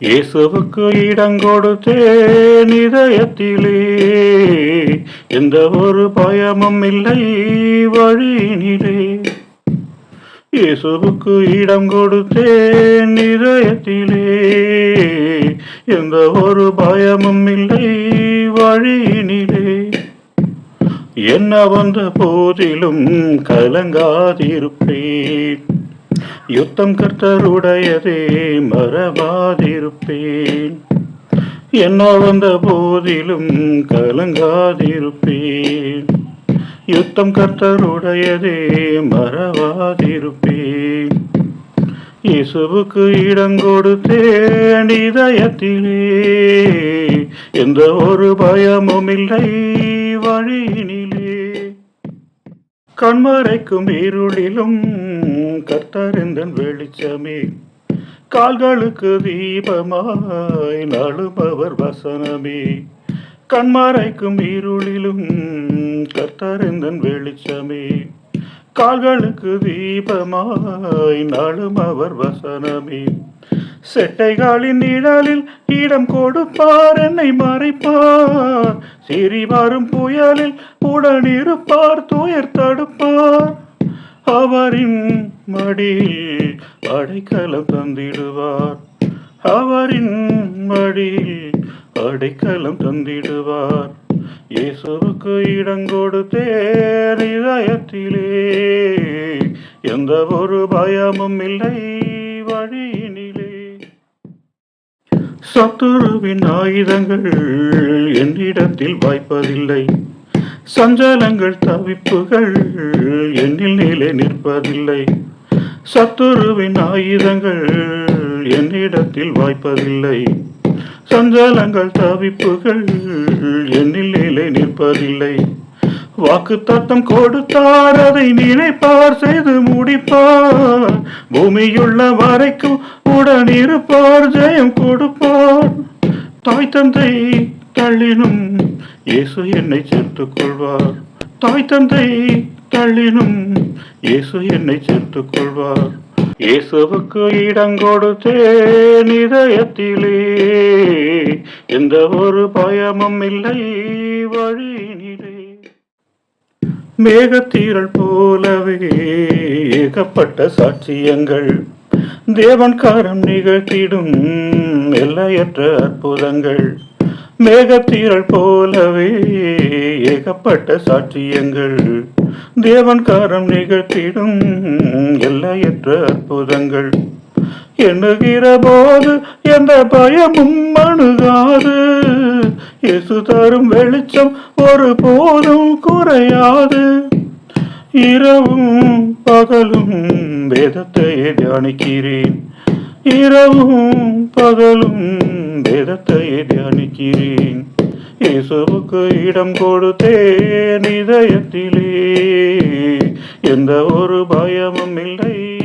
இயேசுவுக்கு இடங்கொடுத்தேன் இதயத்திலே. எந்த ஒரு பயமும் இல்லை வழியினிலே. இயேசுவுக்கு இடம் கொடுத்தேன் இதயத்திலே. எந்த ஒரு பயமும் இல்லை வழியினிலே. என்ன வந்த போதிலும் கலங்காதிருப்பேன். யுத்தம் கர்த்தருடையதே மறவாதிருப்பேன். என்ன வந்த போதிலும் கலங்காதிருப்பேன். யுத்தம் கர்த்தருடையதே மறவாதிருப்பேன். இயேசுவுக்கு இடம் கொடுத்தேன் இதயத்திலே. எந்த ஒரு பயமும் இல்லை வழியினிலே. கண்மறைக்கும் இருளிலும் கர்த்தரிந்தன் வெளிச்சமே. கால்களுக்கு தீபமாய் நாளும் அவர் வசனமே. கண்மறைக்கும் இருளிலும் கர்த்தரிந்தன் வெளிச்சமே. கால்களுக்கு தீபமாய் நாளும் அவர் வசனமே. செட்டைகளின் நிழலில் இடம் கொடுப்பார் என்னை மறைப்பார். சிறி வரும் புயலில் உடனிருப்பார் துயர் தடுப்பார். அவரின் மடியில் அடைக்கலம் தந்திடுவார். அவரின் மடியில் அடைக்கலம் தந்திடுவார். இயேசுவுக்கு இடங்கொடுத்தேன் இதயத்திலே. எந்த ஒரு பயமும் இல்லை வழியினிலே. சத்துருவின் ஆயுதங்கள் என்னிடத்தில் வாய்ப்பதில்லை. சஞ்சலங்கள் தவிப்புகள். என்னில் நிலை நிற்பதில்லை. சத்துருவின் ஆயுதங்கள் என்னிடத்தில் வாய்ப்பதில்லை. சஞ்சலங்கள் தவிப்புகள் என்னில் நிலை நிற்பதில்லை. வாக்கு தத்தம் கொடுத்தார் அதை நினைப்பார் செய்து முடிப்பார். பூமியுள்ள வரைக்கும் உடன் இருப்பார் ஜெயம் கொடுப்பார். தாய் தந்தை தள்ளினும் இயேசு என்னை சேர்த்துக் கொள்வார் தாய் தந்தை தள்ளினும் இயேசு என்னை சேர்த்துக் கொள்வார் இயேசுவுக்கு இடங்கொடுத்தேன் இதயத்திலே. எந்த ஒரு பயமும் இல்லை வழியினிலே. மேகத்தீரல் போலவே ஏகப்பட்ட சாட்சியங்கள். தேவன் காரம் நிகழ்த்திடும் எல்லையற்ற அற்புதங்கள். மேகத்தீரல் போலவே ஏகப்பட்ட சாட்சியங்கள். தேவன் காரம் நிகழ்த்திடும் எல்லையற்ற அற்புதங்கள். எண்ணுகிற போது எந்த பயமும் அணுகாது. இயேசு தரும் வெளிச்சம் ஒரு போதும் குறையாது. இரவும் பகலும் வேதத்தையே தியானிக்கிறேன். இரவும் பகலும் வேதத்தையே தியானிக்கிறேன். இயேசுவுக்கு இடம் கொடுத்தேன் இதயத்திலே. எந்த ஒரு பயமும் இல்லை.